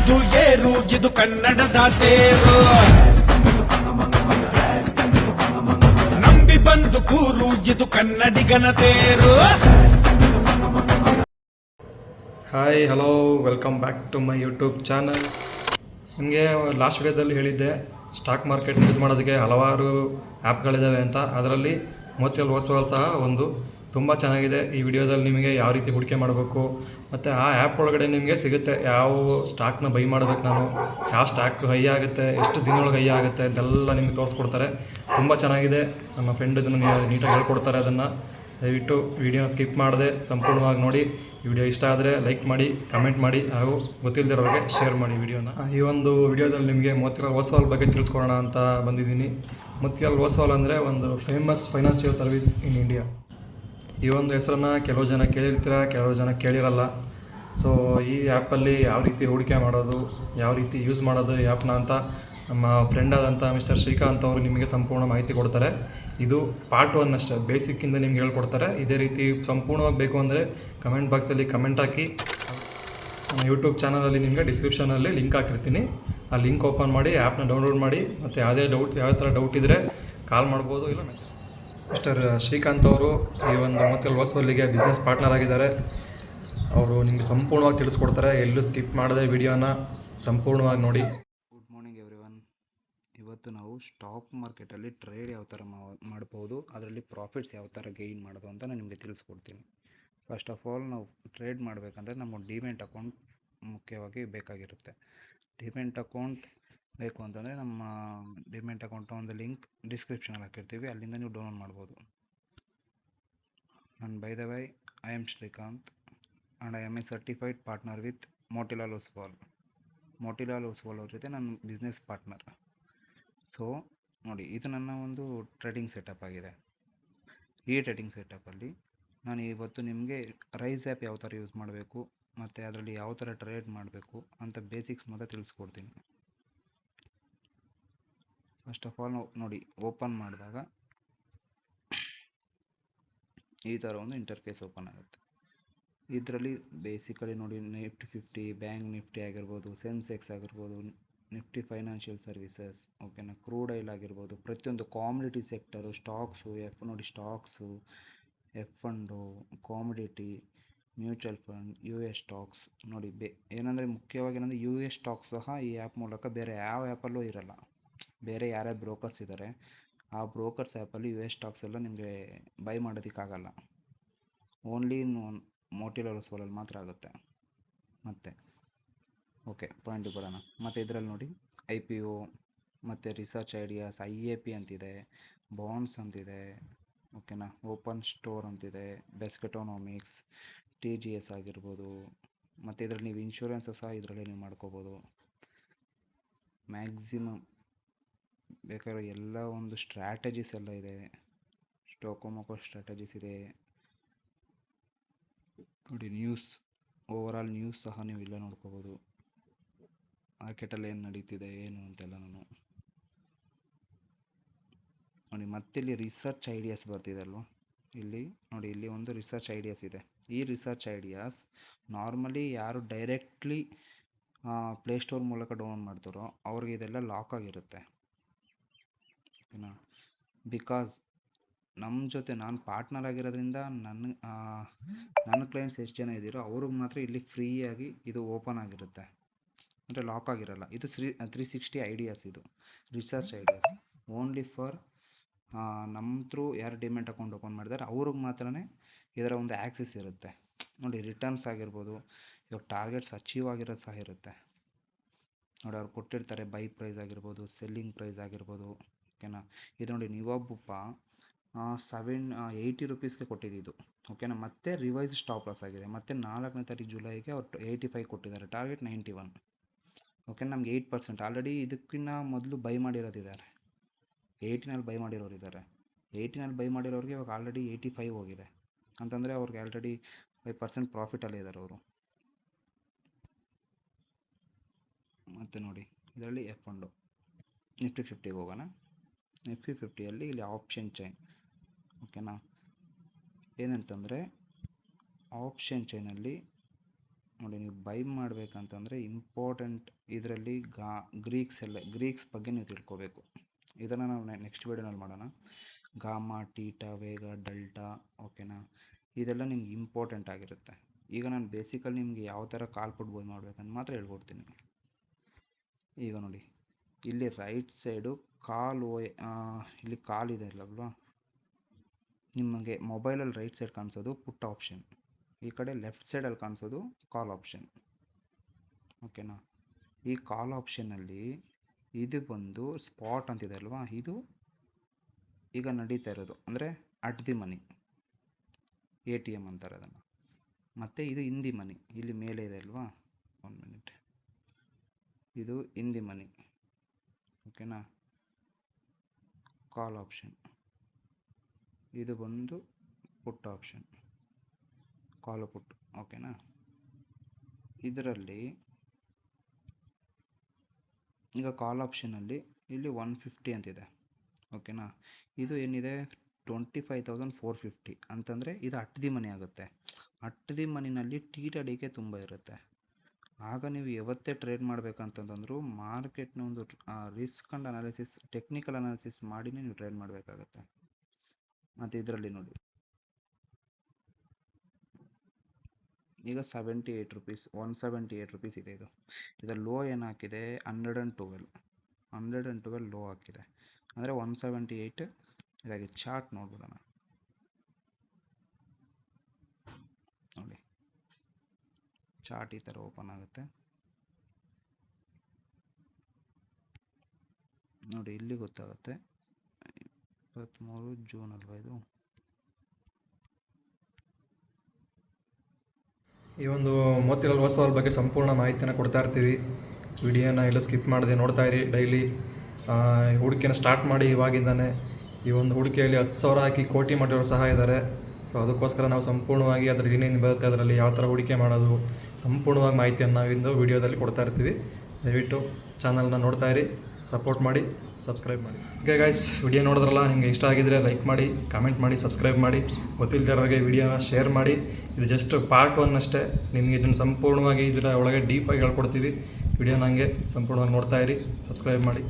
ಇದು ಏರು, ಇದು ಕನ್ನಡದ ತೇರು. ನಂಬಿ ಬಂದು ಕೂರು, ಇದು ಕನ್ನಡಿಗನ ತೇರು. Hi hello welcome back to my YouTube channel ಹಂಗೆ ಲಾಸ್ಟ್ ವಿಡಿಯೋದಲ್ಲಿ ಹೇಳಿದ್ದೆ ಸ್ಟಾಕ್ ಮಾರ್ಕೆಟ್ ಯೂಸ್ ಮಾಡೋದಕ್ಕೆ ಹಲವಾರು ಆ್ಯಪ್ಗಳಿದ್ದಾವೆ ಅಂತ. ಅದರಲ್ಲಿ ಮೋತಿಯಲ್ ಓಸ್ವಾಲ್ ಸಹ ಒಂದು ತುಂಬ ಚೆನ್ನಾಗಿದೆ. ಈ ವಿಡಿಯೋದಲ್ಲಿ ನಿಮಗೆ ಯಾವ ರೀತಿ ಹೂಡಿಕೆ ಮಾಡಬೇಕು, ಮತ್ತು ಆ ಆ್ಯಪ್ ಒಳಗಡೆ ನಿಮಗೆ ಸಿಗುತ್ತೆ ಯಾವ ಸ್ಟಾಕ್ನ ಬೈ ಮಾಡಬೇಕು ನಾನು, ಯಾವ ಸ್ಟಾಕ್ ಹೈ ಆಗುತ್ತೆ, ಎಷ್ಟು ದಿನದೊಳಗೆ ಹೈ ಆಗುತ್ತೆ, ಇದೆಲ್ಲ ನಿಮಗೆ ತೋರಿಸ್ಕೊಡ್ತಾರೆ. ತುಂಬ ಚೆನ್ನಾಗಿದೆ. ನಮ್ಮ ಫ್ರೆಂಡ್ ಇದನ್ನು ನೀಟಾಗಿ ಹೇಳ್ಕೊಡ್ತಾರೆ ಅದನ್ನು. ದಯವಿಟ್ಟು ವಿಡಿಯೋನ ಸ್ಕಿಪ್ ಮಾಡದೆ ಸಂಪೂರ್ಣವಾಗಿ ನೋಡಿ. ವಿಡಿಯೋ ಇಷ್ಟ ಆದರೆ ಲೈಕ್ ಮಾಡಿ ಕಮೆಂಟ್ ಮಾಡಿ, ಹಾಗೂ ಗೊತ್ತಿಲ್ಲದಿರೋರಿಗೆ ಶೇರ್ ಮಾಡಿ ವಿಡಿಯೋನ. ಈ ಒಂದು ವಿಡಿಯೋದಲ್ಲಿ ನಿಮಗೆ ಮೋತಿಲಾಲ್ ಓಸ್ವಾಲ್ ಬಗ್ಗೆ ತಿಳಿಸ್ಕೊಡೋಣ ಅಂತ ಬಂದಿದ್ದೀನಿ. ಮೋತಿಲಾಲ್ ಓಸ್ವಾಲ್ ಅಂದರೆ ಒಂದು famous financial service in India ಈ ಒಂದು ಹೆಸರನ್ನು ಕೆಲವು ಜನ ಕೇಳಿರ್ತೀರ, ಕೆಲವು ಜನ ಕೇಳಿರಲ್ಲ. ಸೊ ಈ ಆ್ಯಪಲ್ಲಿ ಯಾವ ರೀತಿ ಹೂಡಿಕೆ ಮಾಡೋದು, ಯಾವ ರೀತಿ ಯೂಸ್ ಮಾಡೋದು ಈ ಆ್ಯಪ್ನ ಅಂತ ನಮ್ಮ ಫ್ರೆಂಡ್ ಆದಂಥ ಮಿಸ್ಟರ್ ಶ್ರೀಕಾಂತ್ ಅವರು ನಿಮಗೆ ಸಂಪೂರ್ಣ ಮಾಹಿತಿ ಕೊಡ್ತಾರೆ. ಇದು ಪಾರ್ಟ್ ಒನ್ ಅಷ್ಟೇ ಬೇಸಿಕ್ಕಿಂದ ನಿಮ್ಗೆ ಹೇಳ್ಕೊಡ್ತಾರೆ. ಇದೇ ರೀತಿ ಸಂಪೂರ್ಣವಾಗಿ ಬೇಕು ಅಂದರೆ ಕಮೆಂಟ್ ಬಾಕ್ಸಲ್ಲಿ ಕಮೆಂಟ್ ಹಾಕಿ. ನಮ್ಮ ಯೂಟ್ಯೂಬ್ ಚಾನಲಲ್ಲಿ ನಿಮಗೆ ಡಿಸ್ಕ್ರಿಪ್ಷನಲ್ಲಿ ಲಿಂಕ್ ಹಾಕಿರ್ತೀನಿ. ಆ ಲಿಂಕ್ ಓಪನ್ ಮಾಡಿ ಆ್ಯಪ್ನ ಡೌನ್ಲೋಡ್ ಮಾಡಿ, ಮತ್ತು ಯಾವುದೇ ಡೌಟ್ ಯಾವ ಥರ ಡೌಟ್ ಇದ್ದರೆ ಕಾಲ್ ಮಾಡ್ಬೋದು ಇಲ್ಲ ಮೆಸೇಜ್ ಮಿಸ್ಟರ್ ಶ್ರೀಕಾಂತ್ ಅವರು ಈ ಒಂದು ಮೋತಿಲ್ ಹೊಸವಲ್ಲಿಗೆ ಬಿಸ್ನೆಸ್ ಪಾರ್ಟ್ನರ್ ಆಗಿದ್ದಾರೆ. ಅವರು ನಿಮಗೆ ಸಂಪೂರ್ಣವಾಗಿ ತಿಳಿಸ್ಕೊಡ್ತಾರೆ. ಎಲ್ಲೂ ಸ್ಕಿಪ್ ಮಾಡದೆ ವಿಡಿಯೋನ ಸಂಪೂರ್ಣವಾಗಿ ನೋಡಿ. ಗುಡ್ ಮಾರ್ನಿಂಗ್ ಎವ್ರಿ ಒನ್ ಇವತ್ತು ನಾವು ಸ್ಟಾಕ್ ಮಾರ್ಕೆಟಲ್ಲಿ ಟ್ರೇಡ್ ಯಾವ ಥರ ಮಾಡ್ಬೋದು, ಅದರಲ್ಲಿ ಪ್ರಾಫಿಟ್ಸ್ ಯಾವ ಥರ ಗೈನ್ ಮಾಡೋದು ಅಂತ ನಾನು ನಿಮಗೆ ತಿಳಿಸ್ಕೊಡ್ತೀನಿ. ಫಸ್ಟ್ ಆಫ್ ಆಲ್ ನಾವು ಟ್ರೇಡ್ ಮಾಡಬೇಕಂದ್ರೆ ನಮ್ಮ ಡಿಮೆಂಟ್ ಅಕೌಂಟ್ ಮುಖ್ಯವಾಗಿ ಬೇಕಾಗಿರುತ್ತೆ. ಡಿಮೆಂಟ್ ಅಕೌಂಟ್ ಬೇಕು ಅಂತಂದರೆ ನಮ್ಮ ಡಿಮೆಂಟ್ ಅಕೌಂಟ್ ಒಂದು ಲಿಂಕ್ ಡಿಸ್ಕ್ರಿಪ್ಷನಲ್ಲಿ ಹಾಕಿರ್ತೀವಿ. ಅಲ್ಲಿಂದ ನೀವು ಡೌನ್ಲೋಡ್ ಮಾಡ್ಬೋದು. ನಾನು by the way I am Srikanth and I am a certified partner with Motilal Oswal Motilal Oswal ಅವ್ರ ಜೊತೆ ನನ್ನ ಬಿಸ್ನೆಸ್ ಪಾರ್ಟ್ನರ್ ಸೊ ನೋಡಿ, ಇದು ನನ್ನ ಒಂದು ಟ್ರೇಡಿಂಗ್ ಸೆಟಪ್ ಆಗಿದೆ. ಈ ಟ್ರೇಡಿಂಗ್ ಸೆಟಪ್ಪಲ್ಲಿ ನಾನು ಇವತ್ತು ನಿಮಗೆ ರೈಸ್ ಆ್ಯಪ್ ಯಾವ ಥರ ಯೂಸ್ ಮಾಡಬೇಕು, ಮತ್ತು ಅದರಲ್ಲಿ ಯಾವ ಥರ ಟ್ರೇಡ್ ಮಾಡಬೇಕು ಅಂತ ಬೇಸಿಕ್ಸ್ ಮಾತ್ರ ತಿಳಿಸ್ಕೊಡ್ತೀನಿ. ಫಸ್ಟ್ ಆಫ್ ಆಲ್ ನೋಡಿ ಓಪನ್ ಮಾಡಿದಾಗ ಈ ಥರ ಒಂದು ಇಂಟರ್ಫೇಸ್ ಓಪನ್ ಆಗುತ್ತೆ. ಇದರಲ್ಲಿ ಬೇಸಿಕಲಿ ನೋಡಿ ನಿಫ್ಟಿ ಫಿಫ್ಟಿ ಬ್ಯಾಂಕ್ ನಿಫ್ಟಿ ಆಗಿರ್ಬೋದು ಸೆನ್ಸೆಕ್ಸ್ ಆಗಿರ್ಬೋದು ನಿಫ್ಟಿ ಫೈನಾನ್ಷಿಯಲ್ ಸರ್ವಿಸಸ್ ಓಕೆನಾ ಕ್ರೂಡ್ ಆಯಿಲ್ ಆಗಿರ್ಬೋದು, ಪ್ರತಿಯೊಂದು ಕಾಮಿಡಿಟಿ ಸೆಕ್ಟರು ಸ್ಟಾಕ್ಸು ಎಫ್ ನೋಡಿ stocks F fund commodity mutual fund U S stocks ನೋಡಿ, ಬೇ, ಏನಂದರೆ ಮುಖ್ಯವಾಗಿ ಏನಂದರೆ ಯು ಎಸ್ ಸ್ಟಾಕ್ಸ್ ಸಹ ಈ ಆ್ಯಪ್ ಮೂಲಕ ಬೇರೆ ಯಾವ ಆ್ಯಪಲ್ಲೂ ಇರಲ್ಲ. ಬೇರೆ ಯಾರ್ಯಾರು ಬ್ರೋಕರ್ಸ್ ಇದ್ದಾರೆ ಆ ಬ್ರೋಕರ್ಸ್ ಆ್ಯಪಲ್ಲಿ ಯು ಎಸ್ ಸ್ಟಾಕ್ಸ್ ಎಲ್ಲ ನಿಮಗೆ ಬೈ ಮಾಡೋದಕ್ಕಾಗಲ್ಲ. ಓನ್ಲಿ ಮೋಟಿಲರ್ ಸೋಲಲ್ಲಿ ಮಾತ್ರ ಆಗುತ್ತೆ. ಮತ್ತೆ ಓಕೆ ಪಾಯಿಂಟಿಗೆ ಬರೋಣ. ಮತ್ತು ಇದರಲ್ಲಿ ನೋಡಿ ಐ ಪಿ ಒ ಮತ್ತು research ideas I A P ಅಂತಿದೆ ಬಾಂಡ್ಸ್ ಅಂತಿದೆ ಓಕೆನಾ ಓಪನ್ ಸ್ಟೋರ್ ಅಂತಿದೆ ಬೆಸ್ಕೆಟೋನಾಮಿಕ್ಸ್ ಟಿ ಜಿ ಎಸ್ ಆಗಿರ್ಬೋದು, ಮತ್ತು ಇದರಲ್ಲಿ ನೀವು ಇನ್ಶೂರೆನ್ಸ್ ಸಹ ಇದರಲ್ಲಿ ನೀವು ಮಾಡ್ಕೋಬೋದು. ಮ್ಯಾಕ್ಸಿಮಮ್ ಬೇಕಾದ್ರೆ ಎಲ್ಲ ಒಂದು ಸ್ಟ್ರಾಟಜೀಸ್ ಎಲ್ಲ ಇದೆ. ಸ್ಟೋಕೋಮೋಕೋ ಸ್ಟ್ರಾಟಜೀಸ್ ಇದೆ. ನೋಡಿ ನ್ಯೂಸ್ ಓವರಾಲ್ ನ್ಯೂಸ್ ಸಹ ನೀವು ಇಲ್ಲೇ ನೋಡ್ಕೋಬೋದು. ಮಾರ್ಕೆಟಲ್ಲಿ ಏನು ನಡೀತಿದೆ, ಏನು ಅಂತೆಲ್ಲ ನಾನು. ನೋಡಿ ಮತ್ತಿಲ್ಲಿ ರಿಸರ್ಚ್ ಐಡಿಯಾಸ್ ಬರ್ತಿದೆ ಅಲ್ವಾ? ಇಲ್ಲಿ, ನೋಡಿ ಇಲ್ಲಿ ಒಂದು ರಿಸರ್ಚ್ ಐಡಿಯಾಸ್ ಇದೆ. ಈ ರಿಸರ್ಚ್ ಐಡಿಯಾಸ್ ನಾರ್ಮಲಿ ಯಾರು ಡೈರೆಕ್ಟ್ಲಿ ಪ್ಲೇಸ್ಟೋರ್ ಮೂಲಕ ಡೌನ್ಲೋಡ್ ಮಾಡ್ತಾರೋ, ಅವ್ರಿಗೆ ಇದೆಲ್ಲ ಲಾಕ್ ಆಗಿರುತ್ತೆ. ಓಕೆನಾ ಬಿಕಾಸ್ ನಮ್ಮ ಜೊತೆ ನಾನು ಪಾರ್ಟ್ನರ್ ಆಗಿರೋದ್ರಿಂದ ನನ್ನ ನನ್ನ ಕ್ಲೈಂಟ್ಸ್ ಎಷ್ಟು ಜನ ಇದ್ದೀರೋ ಅವ್ರಿಗೆ ಮಾತ್ರ ಇಲ್ಲಿ ಫ್ರೀಯಾಗಿ ಇದು ಓಪನ್ ಆಗಿರುತ್ತೆ. ಅಂದರೆ ಲಾಕ್ ಆಗಿರಲ್ಲ. ಇದು ತ್ರೀ ತ್ರೀ ಸಿಕ್ಸ್ಟಿ ಐಡಿಯಾಸ್ ಇದು. ರಿಸರ್ಚ್ ಐಡಿಯಾಸ್ ಓನ್ಲಿ ಫಾರ್ ನಮ್ಮ ಥ್ರೂ ಯಾರು ಡಿಮೆಂಟ್ ಅಕೌಂಟ್ ಓಪನ್ ಮಾಡಿದ್ದಾರೆ ಅವ್ರಿಗೆ ಮಾತ್ರನೇ ಇದರ ಒಂದು ಆ್ಯಕ್ಸಸ್ ಇರುತ್ತೆ. ನೋಡಿ ರಿಟರ್ನ್ಸ್ ಆಗಿರ್ಬೋದು, ಇವಾಗ ಟಾರ್ಗೆಟ್ಸ್ ಅಚೀವ್ ಆಗಿರೋದು ಸಹ ಇರುತ್ತೆ. ನೋಡಿ ಅವ್ರು ಕೊಟ್ಟಿರ್ತಾರೆ ಬೈ ಪ್ರೈಸ್ ಆಗಿರ್ಬೋದು ಸೆಲ್ಲಿಂಗ್ ಪ್ರೈಸ್ ಆಗಿರ್ಬೋದು. ಓಕೆನಾ? ಇದು ನೋಡಿ ನೀವೊಬ್ಬ ಸೆವೆನ್ ಏಯ್ಟಿ ರುಪೀಸ್ಗೆ ಕೊಟ್ಟಿದ್ದು ಓಕೆನಾ? ಮತ್ತೆ ರಿವೈಸ್ ಸ್ಟಾಪ್ ಲಾಸ್ ಆಗಿದೆ. ಮತ್ತು ನಾಲ್ಕನೇ ತಾರೀಕು ಜುಲೈಗೆ ಅವ್ರು ಏಯ್ಟಿ ಫೈವ್ ಕೊಟ್ಟಿದ್ದಾರೆ. ಟಾರ್ಗೆಟ್ ನೈಂಟಿ ಒನ್ ಓಕೆ ನಮ್ಗೆ ಏಯ್ಟ್ ಪರ್ಸೆಂಟ್ ಆಲ್ರೆಡಿ ಇದಕ್ಕಿನ್ನ ಮೊದಲು ಬೈ ಮಾಡಿರೋದಿದ್ದಾರೆ. ಏಯ್ಟಿನಲ್ಲಿ ಬೈ ಮಾಡಿರೋರು ಇದ್ದಾರೆ. ಏಯ್ಟಿನಲ್ಲಿ ಬೈ ಮಾಡಿರೋರಿಗೆ ಇವಾಗ ಆಲ್ರೆಡಿ ಏಯ್ಟಿ ಫೈವ್ ಹೋಗಿದೆ. ಅಂತಂದರೆ ಅವ್ರಿಗೆ ಆಲ್ರೆಡಿ ಫೈವ್ ಪರ್ಸೆಂಟ್ ಪ್ರಾಫಿಟಲ್ಲಿ ಇದ್ದಾರೆ ಅವರು. ಮತ್ತು ನೋಡಿ, ಇದರಲ್ಲಿ ಎಫ್ ಫಂಡು ನಿಫ್ಟಿ ಫಿಫ್ಟಿಗೆ ಹೋಗೋಣ. ನಿಫ್ಟಿ ಫಿಫ್ಟಿಯಲ್ಲಿ ಇಲ್ಲಿ ಆಪ್ಷನ್ ಚೈನ್ ಓಕೆನಾ ಏನಂತಂದರೆ ಆಪ್ಷನ್ ಚೈನಲ್ಲಿ ನೋಡಿ ನೀವು ಬೈ ಮಾಡಬೇಕಂತಂದರೆ ಇಂಪಾರ್ಟೆಂಟ್ ಇದರಲ್ಲಿ ಗಾ ಗ್ರೀಕ್ಸ್ ಎಲ್ಲ ಗ್ರೀಕ್ಸ್ ಬಗ್ಗೆ ನೀವು ತಿಳ್ಕೊಬೇಕು. ಇದನ್ನು ನಾವು ನೆಕ್ಸ್ಟ್ ವೀಡಿಯೋನಲ್ಲಿ ಮಾಡೋಣ. ಗಾಮ ಟೀಟಾ ವೇಗ ಡೆಲ್ಟಾ ಓಕೆನಾ ಇದೆಲ್ಲ ನಿಮ್ಗೆ ಇಂಪಾರ್ಟೆಂಟ್ ಆಗಿರುತ್ತೆ. ಈಗ ನಾನು ಬೇಸಿಕಲಿ ನಿಮಗೆ ಯಾವ ಥರ ಕಾಲ್ ಪುಟ್ ಬೈ ಮಾಡ್ಬೇಕಂತ ಮಾತ್ರ ಹೇಳ್ಕೊಡ್ತೀನಿ. ಈಗ ನೋಡಿ. ಇಲ್ಲಿ ರೈಟ್ ಸೈಡು ಕಾಲ್ ಇಲ್ಲಿ ಕಾಲ್ ಇದೆ ಅಲ್ಲಲ್ವಾ ನಿಮಗೆ ಮೊಬೈಲಲ್ಲಿ ರೈಟ್ ಸೈಡ್ ಕಾಣಿಸೋದು ಪುಟ್ ಆಪ್ಷನ್ ಈ ಕಡೆ ಲೆಫ್ಟ್ ಸೈಡಲ್ಲಿ ಕಾಣಿಸೋದು ಕಾಲ್ ಆಪ್ಷನ್ ಓಕೆನಾ ಈ ಕಾಲ್ ಆಪ್ಷನಲ್ಲಿ ಇದು ಬಂದು ಸ್ಪಾಟ್ ಅಂತಿದೆ ಅಲ್ವಾ? ಇದು ಈಗ ನಡೀತಾ ಇರೋದು. ಅಂದರೆ at the money A T M ಅಂತಾರೆ ಅದನ್ನು. ಮತ್ತು ಇದು ಹಿಂದಿ ಮನಿ ಇಲ್ಲಿ ಮೇಲೆ ಇದೆ ಅಲ್ವಾ? ಒನ್ ಮಿನಿಟ್ ಇದು ಹಿಂದಿ ಮನಿ ಓಕೆನಾ ಕಾಲ್ ಆಪ್ಷನ್ ಇದು ಬಂದು ಪುಟ್ ಆಪ್ಷನ್ ಕಾಲ್ ಪುಟ್ ಓಕೆನಾ ಇದರಲ್ಲಿ ಈಗ ಕಾಲ್ ಆಪ್ಷನಲ್ಲಿ ಇಲ್ಲಿ ಒನ್ ಫಿಫ್ಟಿ ಅಂತಿದೆ. ಓಕೆನಾ ಇದು ಏನಿದೆ? Twenty five thousand four fifty ಅಂತಂದರೆ ಇದು ಅಟ್ ದಿ ಮನಿ ಆಗುತ್ತೆ ಅಟ್ ದಿ ಮನಿನಲ್ಲಿ ಟಿ ಡಿಗೆ ತುಂಬ ಇರುತ್ತೆ. ಆಗ ನೀವು ಯಾವತ್ತೇ ಟ್ರೇಡ್ ಮಾಡಬೇಕಂತಂದ್ರು ಮಾರ್ಕೆಟ್ನ ಒಂದು risk and analysis technical analysis ಮಾಡಿನೇ ನೀವು ಟ್ರೇಡ್ ಮಾಡಬೇಕಾಗತ್ತೆ. ಮತ್ತು ಇದರಲ್ಲಿ ನೋಡಿ. ಈಗ seventy eight rupees one seventy eight rupees ಇದೆ ಇದು. ಇದರ ಲೋ ಏನು ಹಾಕಿದೆ? Hundred and twelve hundred and twelve low ಹಾಕಿದೆ. ಅಂದರೆ ಒನ್ ಸೆವೆಂಟಿ ಏಯ್ಟ್ ಇದಾಗಿ ಚಾರ್ಟ್ ನೋಡ್ಬಿಡೋಣ ನೋಡಿ. ಚಾರ್ಟ್ ಈ ಥರ ಓಪನ್ ಆಗುತ್ತೆ. ನೋಡಿ, ಇಲ್ಲಿ ಗೊತ್ತಾಗುತ್ತೆ. ಇಪ್ಪತ್ತ್ಮೂರು, ಜೂನ್ ಅಲ್ವಾ ಇದು ಈ ಒಂದು ಮೋತಿಲಾಲ್ ಓಸ್ವಾಲ್ ಬಗ್ಗೆ ಸಂಪೂರ್ಣ ಮಾಹಿತಿಯನ್ನು ಕೊಡ್ತಾ ಇರ್ತೀವಿ ವಿಡಿಯೋನ ಎಲ್ಲ ಸ್ಕಿಪ್ ಮಾಡದೆ ನೋಡ್ತಾ ಇರಿ ಡೈಲಿ. ಹೂಡಿಕೆನ ಸ್ಟಾರ್ಟ್ ಮಾಡಿ ಇವಾಗಿಂದಾನೆ ಈ ಒಂದು ಹೂಡಿಕೆಯಲ್ಲಿ ಹತ್ತು ಸಾವಿರ ಹಾಕಿ ಕೋಟಿ ಮಾಡಿರೋರು ಸಹ ಇದ್ದಾರೆ ಸೊ ಅದಕ್ಕೋಸ್ಕರ ನಾವು ಸಂಪೂರ್ಣವಾಗಿ ಅದರ ಏನೇನು ಬರುತ್ತೆ ಅದರಲ್ಲಿ ಯಾವ ಥರ ಹೂಡಿಕೆ ಮಾಡೋದು, ಸಂಪೂರ್ಣವಾಗಿ ಮಾಹಿತಿಯನ್ನು ನಾವಿಂದು ವಿಡಿಯೋದಲ್ಲಿ ಕೊಡ್ತಾ ಇರ್ತೀವಿ. ದಯವಿಟ್ಟು ಚಾನಲ್ನ ನೋಡ್ತಾ ಇರಿ ಸಪೋರ್ಟ್ ಮಾಡಿ ಸಬ್ಸ್ಕ್ರೈಬ್ ಮಾಡಿ. ಓಕೆ ಗಾಯ್ಸ್ ವಿಡಿಯೋ ನೋಡಿದ್ರಲ್ಲ, ನಿಮಗೆ ಇಷ್ಟ ಆಗಿದ್ರೆ ಲೈಕ್ ಮಾಡಿ ಕಾಮೆಂಟ್ ಮಾಡಿ ಸಬ್ಸ್ಕ್ರೈಬ್ ಮಾಡಿ. ಗೊತ್ತಿಲ್ಲದಿರೋರಿಗೆ ವಿಡಿಯೋನ ಶೇರ್ ಮಾಡಿ. ಇದು ಜಸ್ಟ್ ಪಾರ್ಟ್ ಒನ್ ಅಷ್ಟೇ. ನಿಮಗೆ ಇದನ್ನು ಸಂಪೂರ್ಣವಾಗಿ ಇದರ ಒಳಗೆ ಡೀಪಾಗಿ ಹೇಳ್ಕೊಡ್ತೀವಿ. ವಿಡಿಯೋನ ಹಂಗೆ ಸಂಪೂರ್ಣವಾಗಿ ನೋಡ್ತಾ ಇರಿ ಸಬ್ಸ್ಕ್ರೈಬ್ ಮಾಡಿ.